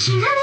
She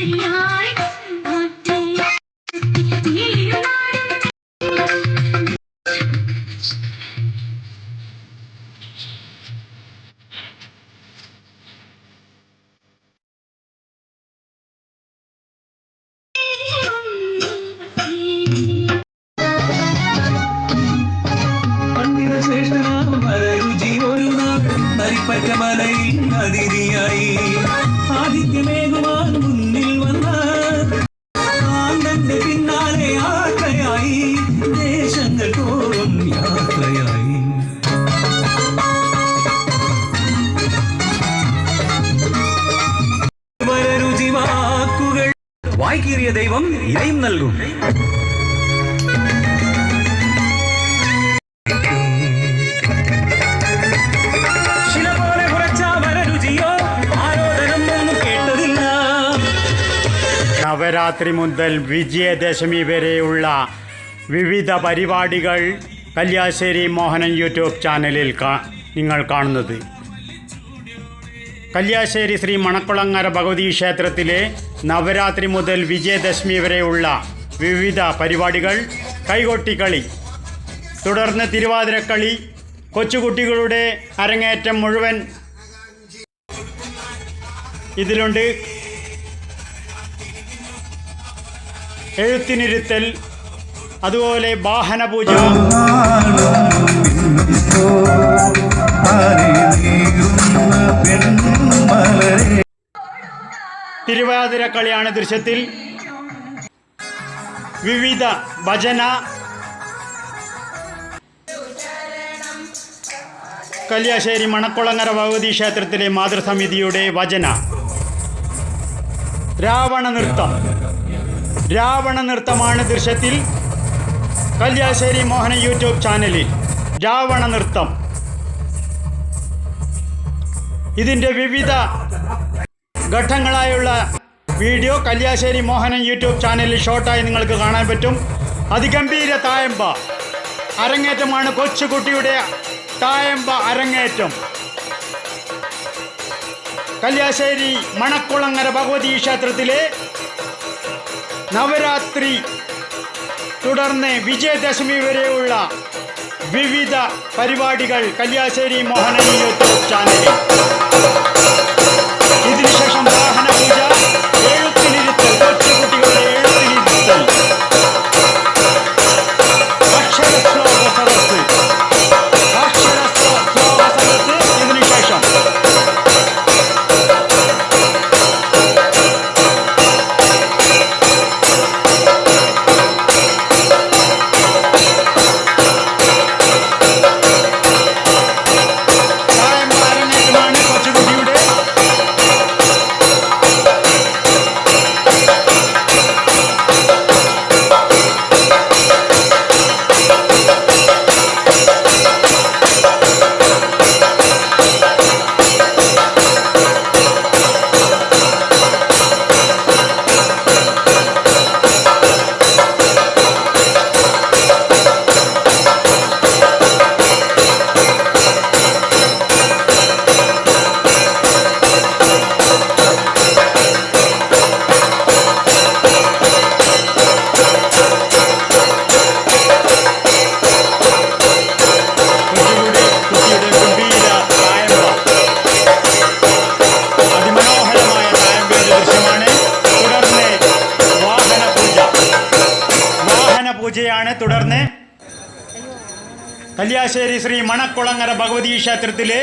மரியாய் വായ്ക്കീറിയ ദൈവം ഇരയും നൽകും. നവരാത്രി മുതൽ വിജയദശമി വരെയുള്ള വിവിധ പരിപാടികൾ കല്യാശ്ശേരി മോഹനൻ യൂട്യൂബ് ചാനലിൽ നിങ്ങൾ കാണുന്നത്. കല്യാശ്ശേരി ശ്രീ മണക്കുളങ്ങര ഭഗവതി ക്ഷേത്രത്തിലെ നവരാത്രി മുതൽ വിജയദശമി വരെയുള്ള വിവിധ പരിപാടികൾ കൈകൊട്ടിക്കളി തുടർന്ന് തിരുവാതിരക്കളി കൊച്ചുകുട്ടികളുടെ അരങ്ങേറ്റം മുഴുവൻ ഇതിലുണ്ട്. എഴുത്തിനിരുത്തൽ അതുപോലെ വാഹനപൂജ. തിരുവാതിരക്കളിയാണ് ദൃശ്യത്തിൽ. വിവിധ ഭജന. കല്യാശ്ശേരി മണക്കുളങ്ങര ഭഗവതി ക്ഷേത്രത്തിലെ മാതൃസമിതിയുടെ വചന രാവണ നൃത്തം. രാവണ നൃത്തമാണ് ദൃശ്യത്തിൽ കല്യാശ്ശേരി മോഹന യൂട്യൂബ് ചാനലിൽ. രാവണ നൃത്തം. ഇതിന്റെ വിവിധ ഘട്ടങ്ങളായുള്ള വീഡിയോ കല്യാശ്ശേരി മോഹനൻ യൂട്യൂബ് ചാനലിൽ ഷോർട്ടായി നിങ്ങൾക്ക് കാണാൻ പറ്റും. അതിഗംഭീര തായമ്പ അരങ്ങേറ്റമാണ് കൊച്ചുകുട്ടിയുടെ തായമ്പ അരങ്ങേറ്റം. കല്യാശ്ശേരി മണക്കുളങ്ങര ഭഗവതി ക്ഷേത്രത്തിലെ നവരാത്രി തുടർന്ന് വിജയദശമി വരെയുള്ള വിവിധ പരിപാടികൾ കല്യാശ്ശേരി മോഹനൻ യൂട്യൂബ് ചാനലിൽ. കല്യാശ്ശേരി ശ്രീ മണക്കുളങ്ങര ഭഗവതി ക്ഷേത്രത്തിലെ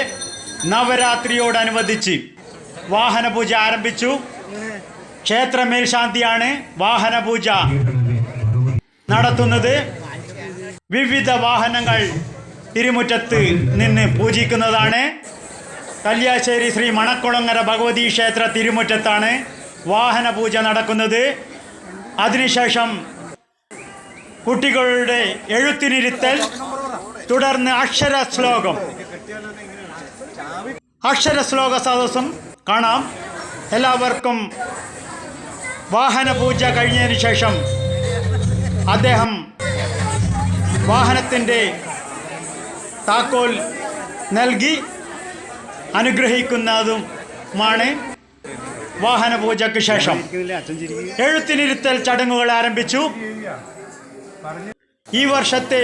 നവരാത്രിയോടനുബന്ധിച്ച് വാഹനപൂജ ആരംഭിച്ചു. ക്ഷേത്ര മേൽശാന്തിയാണ് വാഹനപൂജ നടത്തുന്നത്. വിവിധ വാഹനങ്ങൾ തിരുമുറ്റത്ത് നിന്ന് പൂജിക്കുന്നതാണ്. കല്യാശ്ശേരി ശ്രീ മണക്കുളങ്ങര ഭഗവതി ക്ഷേത്ര തിരുമുറ്റത്താണ് വാഹനപൂജ നടക്കുന്നത്. അതിനുശേഷം കുട്ടികളുടെ എഴുത്തിനിരുത്തൽ തുടർന്ന് അക്ഷര ശ്ലോകം. അക്ഷര ശ്ലോക സദസ്സും കാണാം. എല്ലാവർക്കും വാഹന പൂജ കഴിഞ്ഞതിന് ശേഷം അദ്ദേഹം വാഹനത്തിന്റെ താക്കോൽ നൽകി അനുഗ്രഹിക്കുന്നതുമാണ് വാഹന പൂജയ്ക്ക് ശേഷം. എഴുത്തിനിരുത്തൽ ചടങ്ങുകൾ ആരംഭിച്ചു. ഈ വർഷത്തെ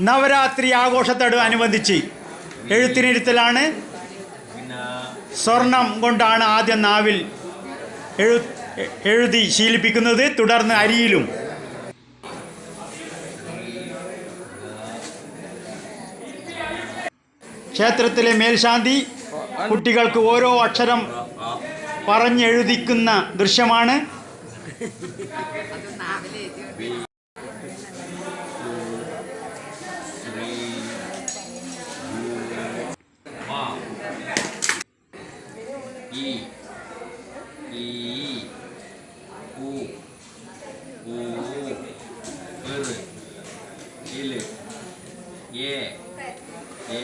നവരാത്രി ആഘോഷത്തോട് അനുബന്ധിച്ച് എഴുത്തിനിരുത്തലാണ്. സ്വർണം കൊണ്ടാണ് ആദ്യം നാവിൽ എഴു എഴുതി ശീലിപ്പിക്കുന്നത്. തുടർന്ന് അരിയിലും. ക്ഷേത്രത്തിലെ മേൽശാന്തി കുട്ടികൾക്ക് ഓരോ അക്ഷരം പറഞ്ഞെഴുതിക്കുന്ന ദൃശ്യമാണ്. എ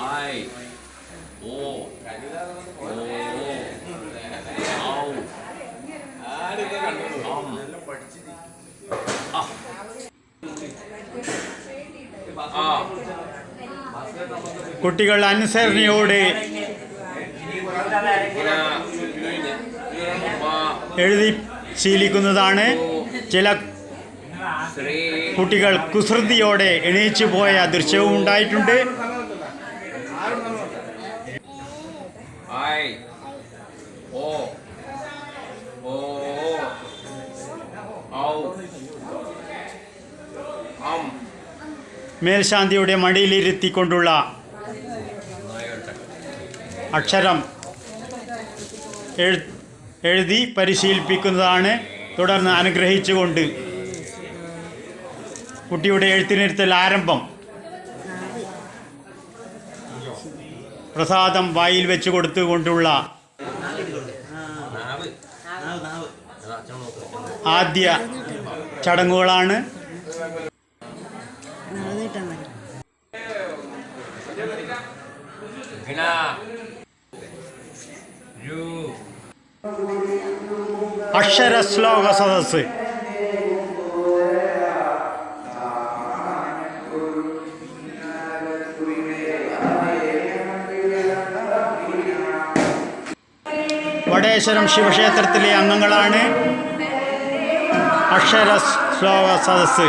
ഐ ഓ കുട്ടികൾ അനുസരണയോടെ എഴുതി ശീലിക്കുന്നതാണ് ചില കുട്ടികൾ കുസൃതിയോടെ എണീച്ചു പോയ ദൃശ്യവും ഉണ്ടായിട്ടുണ്ട്. മേൽശാന്തിയുടെ മടിയിലിരുത്തിക്കൊണ്ടുള്ള അക്ഷരം എഴു എഴുതി പരിശീലിപ്പിക്കുന്നതാണ്. തുടർന്ന് അനുഗ്രഹിച്ചുകൊണ്ട് കുട്ടിയുടെ എഴുത്തിനിരുത്തൽ ആരംഭം. പ്രസാദം വായിൽ വെച്ച് കൊടുത്തുകൊണ്ടുള്ള ആദ്യ ചടങ്ങുകളാണ്. ഘന രു അക്ഷര ശ്ലോക സദസ്സ്. വടേശ്വരം ശിവക്ഷേത്രത്തിലെ അംഗങ്ങളാണ് അക്ഷര ശ്ലോക സദസ്സ്.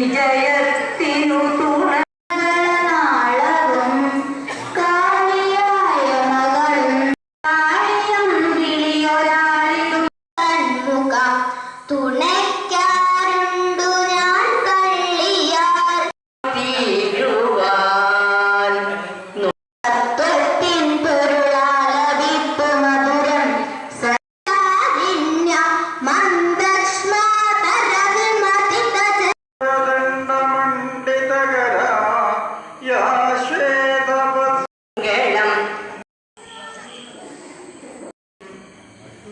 we did.